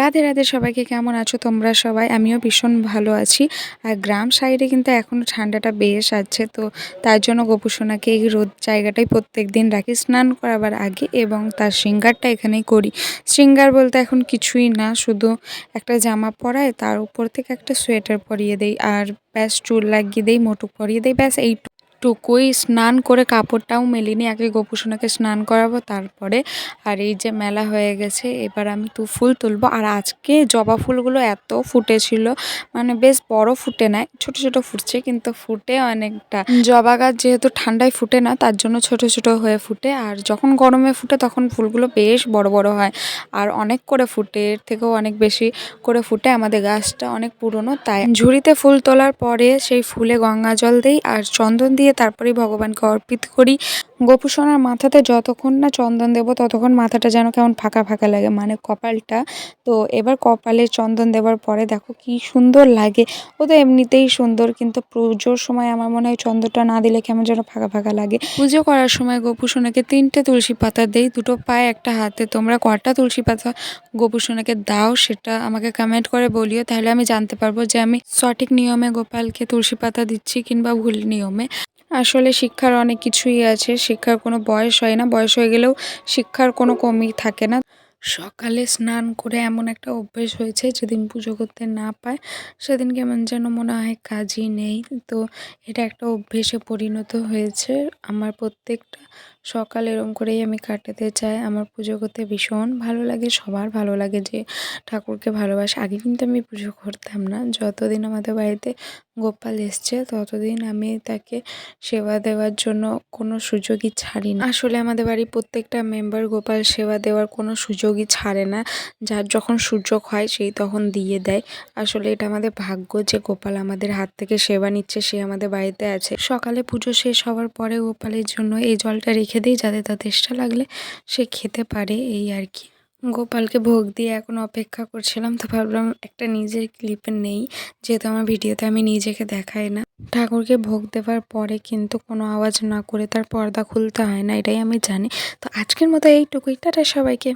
রাধে রাধে সবাইকে, কেমন আছো তোমরা সবাই? আমিও ভীষণ ভালো আছি। আর গ্রাম সাইডে কিন্তু এখনও ঠান্ডাটা বেশ আছে, তো তার জন্য গোপুসোনাকে এই রোদ জায়গাটাই প্রত্যেক দিন রাখি। স্নান করাবার আগে এবং তার শৃঙ্গারটা এখানেই করি। শৃঙ্গার বলতে এখন কিছুই না, শুধু একটা জামা পরায়, তার উপর থেকে একটা সোয়েটার পরিয়ে দেই, আর ব্যাস চুল লাগিয়ে দেই, মোটু পরিয়ে দেই, ব্যাস এই টুকুই স্নান করে কাপড়টাও মেলিনি, আগে গোপুসোনাকে স্নান করাবো তারপরে। আর এই যে মেলা হয়ে গেছে, এবার আমি তু ফুল তুলবো। আর আজকে জবা ফুলগুলো এত ফুটেছিল মানে বেশ বড় ফুটে নেয় ছোট ছোট ফুটছে, কিন্তু ফুটে অনেকটা। জবা গাছ যেহেতু ঠান্ডায় ফুটে না, তার জন্য ছোট ছোট হয়ে ফুটে। আর যখন গরমে ফুটে, তখন ফুলগুলো বেশ বড় বড় হয়। আর অনেক করে ফুটে, এর থেকেও অনেক বেশি করে ফুটে। আমাদের গাছটা অনেক পুরনো, তাই ঝুড়িতে ফুল তোলার পরে সেই ফুলে গঙ্গা জল দিই। আর চন্দন দিয়ে তারপরেই ভগবানকে অর্পিত করি। গোপুসোনার মাথাতে যতক্ষণ না চন্দন দেবো, ততক্ষণ মাথাটা যেন কেমন ফাঁকা ফাঁকা লাগে মানে কপালটা। তো এবার কপালে চন্দন দেওয়ার পরে দেখো কি সুন্দর লাগে। ও তো এমনিতেই সুন্দর, কিন্তু পুজোর সময় আমার মনে হয় চন্দনটা না দিলে কেমন যেন ফাঁকা ফাঁকা লাগে। পুজো করার সময় গোপুসোনাকে তিনটে তুলসী পাতা দেই, দুটো পায়ে, একটা হাতে। তোমরা কটা তুলসী পাতা গোপুসোনাকে দাও সেটা আমাকে কমেন্ট করে বলিও, তাহলে আমি জানতে পারব যে আমি সঠিক নিয়মে গোপালকে তুলসী পাতা দিচ্ছি কিংবা ভুল নিয়মে। আসলে শিক্ষার অনেক কিছুই আছে। শিক্ষার কোনো বয়স হয় না। বয়স হয়ে গেলেও শিক্ষার কোনো কমই থাকে না। সকালে স্নান করে এমন একটা অভ্যেস হয়েছে, যেদিন পুজো করতে না পায়, সেদিন কেমন যেন মনে হয় কাজই নেই। তো এটা একটা অভ্যেসে পরিণত হয়েছে। আমার প্রত্যেকটা সকাল এরম করেই আমি কাটাতে চাই। আমার পুজো করতে ভীষণ ভালো লাগে, সবার ভালো লাগে যে ঠাকুরকে ভালোবাসে। আগে কিন্তু আমি পুজো করতাম না। যতদিন আমাদের বাড়িতে গোপাল এসছে, ততদিন আমি তাকে সেবা দেওয়ার জন্য কোনো সুযোগই ছাড়ি না আসলে আমাদের বাড়ির প্রত্যেকটা মেম্বার গোপাল সেবা দেওয়ার কোনো সুযোগই ছাড়ে না। যার যখন সুযোগ হয়, সেই তখন দিয়ে দেয়। আসলে এটা আমাদের ভাগ্য যে গোপাল আমাদের হাত থেকে সেবা নিচ্ছে, সে আমাদের বাড়িতে আছে। সকালে পুজো শেষ হওয়ার পরে গোপালের জন্য এই জলটা রেখে দিই, যাতে তার তেষ্টা লাগলে সে খেতে পারে, এই আর কি। গোপালকে ভোগ দিয়ে এখন অপেক্ষা করছিলাম তো ভাবলাম একটা নিজের ক্লিপে নেই, যেহেতু আমার ভিডিওতে আমি নিজেকে দেখাই না। ঠাকুরকে ভোগ দেওয়ার পরে কিন্তু কোনো আওয়াজ না করে তার পর্দা খুলতে হয় না, এটাই আমি জানি। তো আজকের মতো এইটুকুই, টাটা সবাইকে।